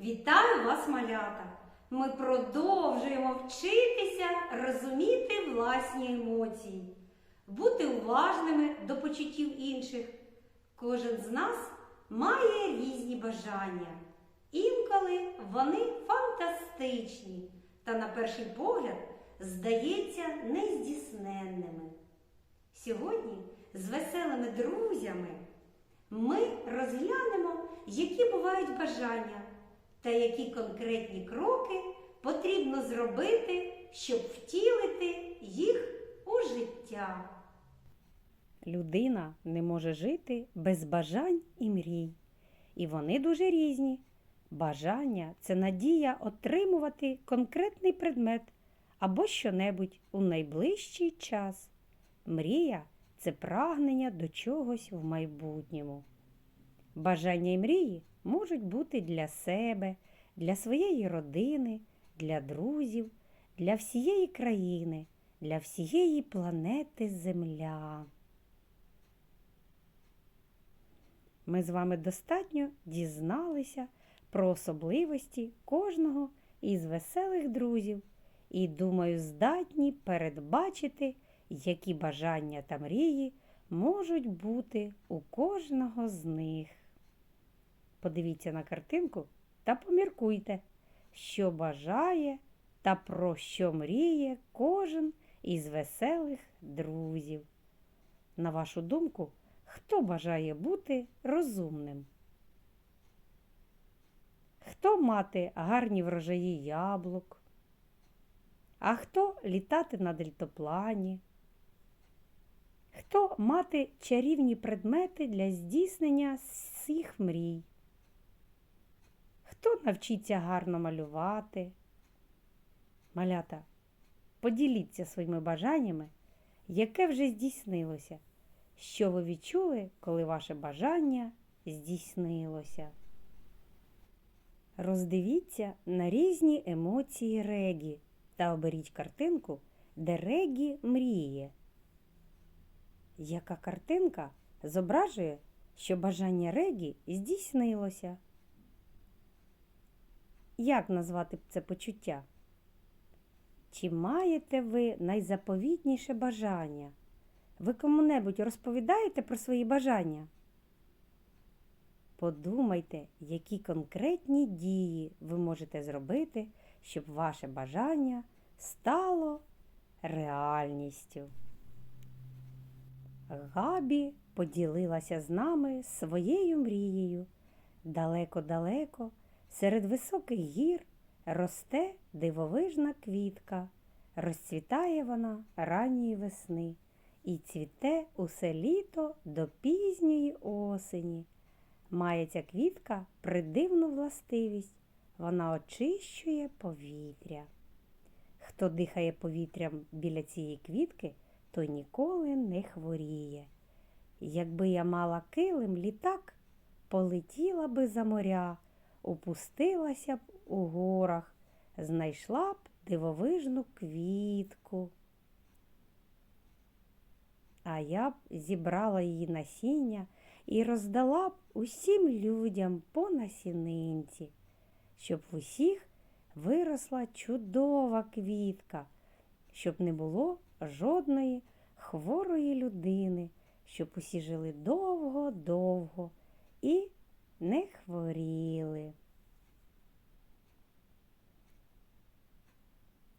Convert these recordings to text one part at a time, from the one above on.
Вітаю вас, малята! Ми продовжуємо вчитися розуміти власні емоції, бути уважними до почуттів інших. Кожен з нас має різні бажання. Інколи вони фантастичні та, на перший погляд, здається нездійсненними. Сьогодні з веселими друзями ми розглянемо, які бувають бажання та які конкретні кроки потрібно зробити, щоб втілити їх у життя. Людина не може жити без бажань і мрій. І вони дуже різні. Бажання це надія отримувати конкретний предмет або щонебудь у найближчий час. Мрія це прагнення до чогось в майбутньому. Бажання і мрії можуть бути для себе, для своєї родини, для друзів, для всієї країни, для всієї планети Земля. Ми з вами достатньо дізналися про особливості кожного із веселих друзів і, думаю, здатні передбачити, які бажання та мрії можуть бути у кожного з них. Подивіться на картинку та поміркуйте, що бажає та про що мріє кожен із веселих друзів. На вашу думку, хто бажає бути розумним? Хто мати гарні врожаї яблук? А хто літати на дельтоплані? Хто мати чарівні предмети для здійснення всіх мрій? Хто навчиться гарно малювати? Малята, поділіться своїми бажаннями, яке вже здійснилося. Що ви відчули, коли ваше бажання здійснилося? Роздивіться на різні емоції Регі та оберіть картинку, де Регі мріє. Яка картинка зображує, що бажання Регі здійснилося? Як назвати це почуття? Чи маєте ви найзаповітніше бажання? Ви кому-небудь розповідаєте про свої бажання? Подумайте, які конкретні дії ви можете зробити, щоб ваше бажання стало реальністю. Габі поділилася з нами своєю мрією. Далеко-далеко, серед високих гір, росте дивовижна квітка. Розцвітає вона ранньої весни і цвіте усе літо до пізньої осені. Має ця квітка придивну властивість, вона очищує повітря. Хто дихає повітрям біля цієї квітки, той ніколи не хворіє. Якби я мала килим літак, полетіла би за моря, опустилася б у горах, знайшла б дивовижну квітку. А я б зібрала її насіння і роздала б усім людям по насінинці, щоб в усіх виросла чудова квітка, щоб не було жодної хворої людини, щоб усі жили довго-довго і не хворіли.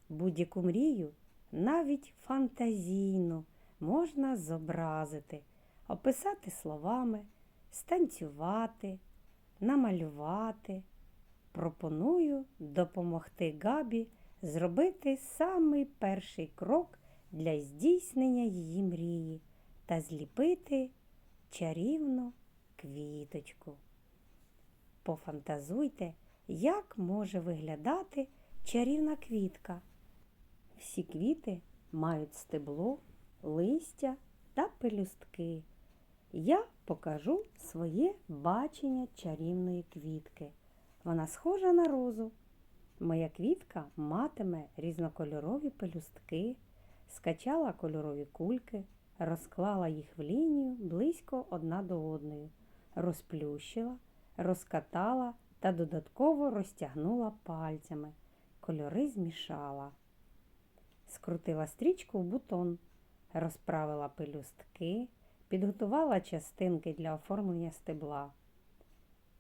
Будь-яку мрію, навіть фантазійну, можна зобразити, описати словами, станцювати, намалювати. Пропоную допомогти Габі зробити самий перший крок для здійснення її мрії та зліпити чарівну квіточку. Пофантазуйте, як може виглядати чарівна квітка. Всі квіти мають стебло, листя та пелюстки. Я покажу своє бачення чарівної квітки. Вона схожа на розу. Моя квітка матиме різнокольорові пелюстки, скачала кольорові кульки, розклала їх в лінію близько одна до одної, розплющила, розкатала та додатково розтягнула пальцями, кольори змішала. Скрутила стрічку в бутон, розправила пелюстки, підготувала частинки для оформлення стебла,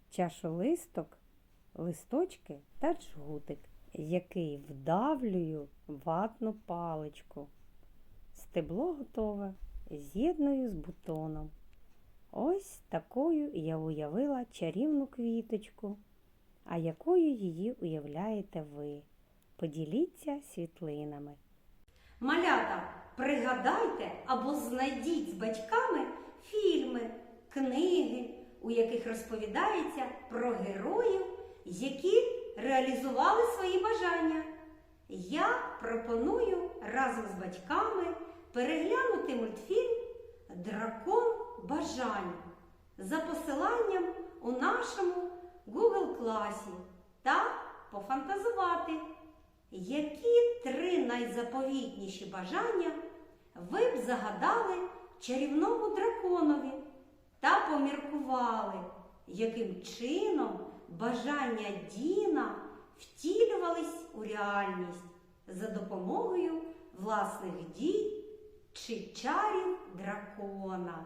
чашу листок, листочки та джгутик, який вдавлюю ватну паличку. Стебло готове, з'єдную з бутоном. Ось такою я уявила чарівну квіточку. А якою її уявляєте ви? Поділіться світлинами. Малята, пригадайте або знайдіть з батьками фільми, книги, у яких розповідається про героїв, які реалізували свої бажання. Я пропоную разом з батьками переглянути мультфільм Дракон бажань за посиланням у нашому Google класі та пофантазувати, які три найзаповітніші бажання ви б загадали чарівному драконові та поміркували, яким чином бажання Діна втілювались у реальність за допомогою власних дій чи чарів дракона.